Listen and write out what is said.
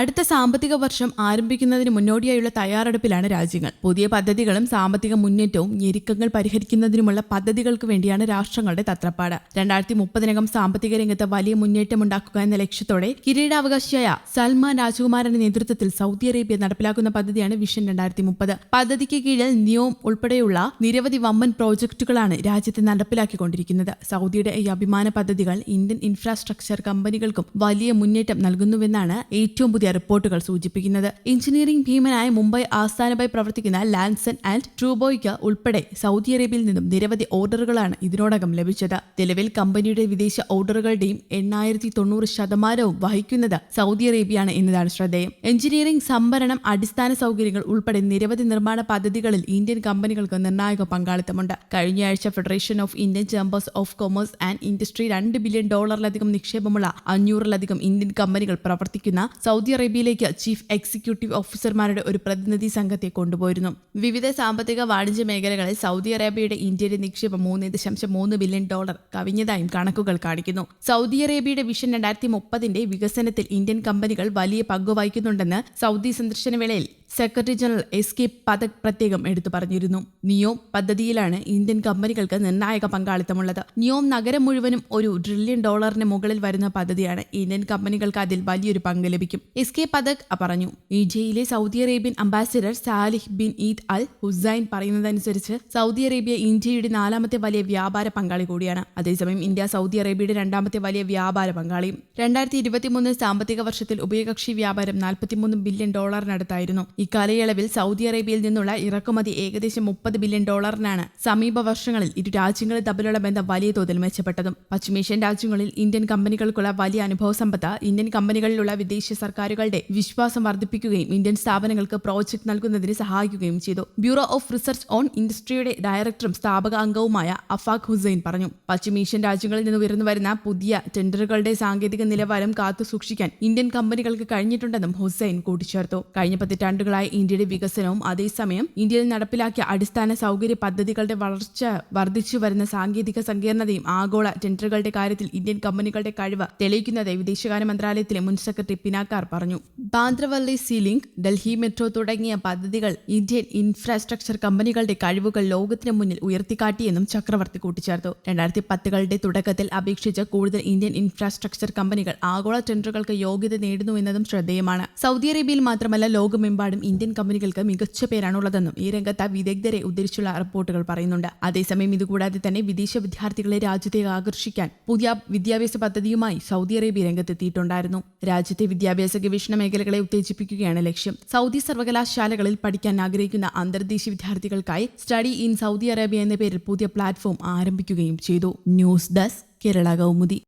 അടുത്ത സാമ്പത്തിക വർഷം ആരംഭിക്കുന്നതിന് മുന്നോടിയായുള്ള തയ്യാറെടുപ്പിലാണ് രാജ്യങ്ങൾ. പുതിയ പദ്ധതികളും സാമ്പത്തിക മുന്നേറ്റവും ഞെരുക്കങ്ങൾ പരിഹരിക്കുന്നതിനുമുള്ള പദ്ധതികൾക്ക് വേണ്ടിയാണ് രാഷ്ട്രങ്ങളുടെ തത്രപ്പാട്. രണ്ടായിരത്തി മുപ്പതിനകം സാമ്പത്തിക രംഗത്ത് വലിയ മുന്നേറ്റമുണ്ടാക്കുക എന്ന ലക്ഷ്യത്തോടെ കിരീടാവകാശിയായ സൽമാൻ രാജകുമാരന്റെ നേതൃത്വത്തിൽ സൗദി അറേബ്യ നടപ്പിലാക്കുന്ന പദ്ധതിയാണ് വിഷൻ രണ്ടായിരത്തി മുപ്പത് പദ്ധതിക്ക് കീഴിൽ നിയോം ഉൾപ്പെടെയുള്ള നിരവധി വമ്പൻ പ്രോജക്റ്റുകളാണ് രാജ്യത്ത് നടപ്പിലാക്കിക്കൊണ്ടിരിക്കുന്നത്. സൗദിയുടെ ഈ അഭിമാന പദ്ധതികൾ ഇന്ത്യൻ ഇൻഫ്രാസ്ട്രക്ചർ കമ്പനികൾക്കും വലിയ മുന്നേറ്റം നൽകുന്നുവെന്നാണ് ഏറ്റവും പുതിയ റിപ്പോർട്ടുകൾ സൂചിപ്പിക്കുന്നത്. എഞ്ചിനീയറിംഗ് ഭീമനായ മുംബൈ ആസ്ഥാനമായി പ്രവർത്തിക്കുന്ന ലാൻസൺ ആൻഡ് ട്രൂബോയ്ക്ക് ഉൾപ്പെടെ സൗദി അറേബ്യയിൽ നിന്നും നിരവധി ഓർഡറുകളാണ് ഇതിനോടകം ലഭിച്ചത്. നിലവിൽ കമ്പനിയുടെ വിദേശ ഓർഡറുകളുടെയും എണ്ണായിരത്തി തൊണ്ണൂറ് ശതമാനവും വഹിക്കുന്നത് സൗദി അറേബ്യയാണ് എന്നതാണ് ശ്രദ്ധേയം. എഞ്ചിനീയറിംഗ് സംഭരണം അടിസ്ഥാന സൗകര്യങ്ങൾ ഉൾപ്പെടെ നിരവധി നിർമ്മാണ പദ്ധതികളിൽ ഇന്ത്യൻ കമ്പനികൾക്ക് നിർണായക പങ്കാളിത്തമുണ്ട്. കഴിഞ്ഞയാഴ്ച Federation of Indian Chambers of Commerce and Industry രണ്ട് ബില്യൺ ഡോളറിലധികം നിക്ഷേപമുള്ള അഞ്ഞൂറിലധികം ഇന്ത്യൻ കമ്പനികൾ പ്രവർത്തിക്കുന്ന സൗദി അറേബ്യയിലേക്ക് ചീഫ് എക്സിക്യൂട്ടീവ് ഓഫീസർമാരുടെ ഒരു പ്രതിനിധി സംഘത്തെ കൊണ്ടുപോയിരുന്നു. വിവിധ സാമ്പത്തിക വാണിജ്യ മേഖലകളിൽ സൗദി അറേബ്യയുടെ ഇന്ത്യയുടെ നിക്ഷേപം മൂന്ന് ദശാംശം മൂന്ന് ബില്യൺ ഡോളർ കവിഞ്ഞതായും കണക്കുകൾ കാണിക്കുന്നു. സൗദി അറേബ്യയുടെ വിഷൻ രണ്ടായിരത്തി മുപ്പതിന്റെ വികസനത്തിൽ ഇന്ത്യൻ കമ്പനികൾ വലിയ പങ്ക് വഹിക്കുന്നുണ്ടെന്ന് സൗദി സന്ദർശന വേളയിൽ secretary general S K Pathak പ്രത്യേകം എടുത്തു പറഞ്ഞിരുന്നു. നിയോം പദ്ധതിയിലാണ് ഇന്ത്യൻ കമ്പനികൾക്ക് നിർണായക പങ്കാളിത്തമുള്ളത്. നിയോം നഗരം മുഴുവനും ഒരു ട്രില്യൺ ഡോളറിന് മുകളിൽ വരുന്ന പദ്ധതിയാണ്. ഇന്ത്യൻ കമ്പനികൾക്ക് അതിൽ വലിയൊരു പങ്ക് ലഭിക്കും. എസ് കെ പതക് പറഞ്ഞു. ഇന്ത്യയിലെ Saudi Arabian ambassador Salih bin Eid al Hussain പറയുന്നതനുസരിച്ച് സൗദി അറേബ്യ ഇന്ത്യയുടെ നാലാമത്തെ വലിയ വ്യാപാര പങ്കാളി കൂടിയാണ്. അതേസമയം ഇന്ത്യ സൗദി അറേബ്യയുടെ രണ്ടാമത്തെ വലിയ വ്യാപാര പങ്കാളിയും. രണ്ടായിരത്തി ഇരുപത്തിമൂന്ന് സാമ്പത്തിക വർഷത്തിൽ ഉഭയകക്ഷി വ്യാപാരം നാൽപ്പത്തിമൂന്ന് ബില്യൺ ഡോളറിനടുത്തായിരുന്നു ഇക്കാലയളവിൽ സൗദി അറേബ്യയിൽ നിന്നുള്ള ഇറക്കുമതി ഏകദേശം മുപ്പത് ബില്യൺ ഡോളറിനാണ് സമീപ വർഷങ്ങളിൽ ഇരു രാജ്യങ്ങളും തമ്മിലുള്ള ബന്ധം വലിയ തോതിൽ മെച്ചപ്പെട്ടതും. പശ്ചിമേഷ്യൻ രാജ്യങ്ങളിൽ ഇന്ത്യൻ കമ്പനികൾക്കുള്ള വലിയ അനുഭവ സമ്പത്ത് ഇന്ത്യൻ കമ്പനികളിലുള്ള വിദേശ സർക്കാരുകളുടെ വിശ്വാസം വർദ്ധിപ്പിക്കുകയും ഇന്ത്യൻ സ്ഥാപനങ്ങൾക്ക് പ്രോജക്ട് നൽകുന്നതിന് സഹായിക്കുകയും ചെയ്തു. ബ്യൂറോ ഓഫ് റിസർച്ച് ഓൺ ഇൻഡസ്ട്രിയുടെ ഡയറക്ടറും സ്ഥാപക അംഗവുമായ അഫാഖ് ഹുസൈൻ പറഞ്ഞു. പശ്ചിമേഷ്യൻ രാജ്യങ്ങളിൽ നിന്ന് ഉയർന്നു വരുന്ന പുതിയ ടെൻഡറുകളുടെ സാങ്കേതിക നിലവാരം കാത്തു സൂക്ഷിക്കാൻ ഇന്ത്യൻ കമ്പനികൾക്ക് കഴിഞ്ഞിട്ടുണ്ടെന്നും ഹുസൈൻ കൂട്ടിച്ചേർത്തു. കഴിഞ്ഞ പതിറ്റാണ്ടുകളായി ഇന്ത്യയുടെ വികസനവും അതേസമയം ഇന്ത്യയിൽ നടപ്പിലാക്കിയ അടിസ്ഥാന സൗകര്യ പദ്ധതികളുടെ വളർച്ച വർദ്ധിച്ചു വരുന്ന സാങ്കേതിക സങ്കീർണതയും ആഗോള ടെൻഡറുകളുടെ കാര്യത്തിൽ ഇന്ത്യൻ കമ്പനികളുടെ കഴിവ് തെളിയിക്കുന്നതായി വിദേശകാര്യ മന്ത്രാലയത്തിലെ മുൻ സെക്രട്ടറി പിനാക്കാർ പറഞ്ഞു. ബാന്ദ്രവല്ലി സീലിംഗ് ഡൽഹി മെട്രോ തുടങ്ങിയ പദ്ധതികൾ ഇന്ത്യൻ ഇൻഫ്രാസ്ട്രക്ചർ കമ്പനികളുടെ കഴിവുകൾ ലോകത്തിന് മുന്നിൽ ഉയർത്തിക്കാട്ടിയെന്നും ചക്രവർത്തി കൂട്ടിച്ചേർത്തു. രണ്ടായിരത്തി പത്തുകളുടെ തുടക്കത്തിൽ അപേക്ഷിച്ച് കൂടുതൽ ഇന്ത്യൻ ഇൻഫ്രാസ്ട്രക്ചർ കമ്പനികൾ ആഗോള ടെൻഡറുകൾക്ക് യോഗ്യത നേടുന്നു എന്നതും ശ്രദ്ധേയമാണ്. സൗദി അറേബ്യയിൽ മാത്രമല്ല ലോകമെമ്പാടും ഇന്ത്യൻ കമ്പനികൾക്ക് മികച്ച പേരാണുള്ളതെന്നും ഈ രംഗത്ത് വിദഗ്ധരെ ഉദ്ധരിച്ചുള്ള റിപ്പോർട്ടുകൾ പറയുന്നുണ്ട്. അതേസമയം ഇതുകൂടാതെ തന്നെ വിദേശ വിദ്യാർത്ഥികളെ രാജ്യത്തെ ആകർഷിക്കാൻ പുതിയ വിദ്യാഭ്യാസ പദ്ധതിയുമായി സൗദി അറേബ്യ രംഗത്തെത്തിയിട്ടുണ്ടായിരുന്നു. രാജ്യത്തെ വിദ്യാഭ്യാസ ഗവേഷണ മേഖലകളെ ഉത്തേജിപ്പിക്കുകയാണ് ലക്ഷ്യം. സൗദി സർവകലാശാലകളിൽ പഠിക്കാൻ ആഗ്രഹിക്കുന്ന അന്തർദേശീയ വിദ്യാർത്ഥികൾക്കായി സ്റ്റഡി ഇൻ സൗദി അറേബ്യ എന്ന പേരിൽ പുതിയ പ്ലാറ്റ്ഫോം ആരംഭിക്കുകയും ചെയ്തു. News desk Kerala Kaumudi.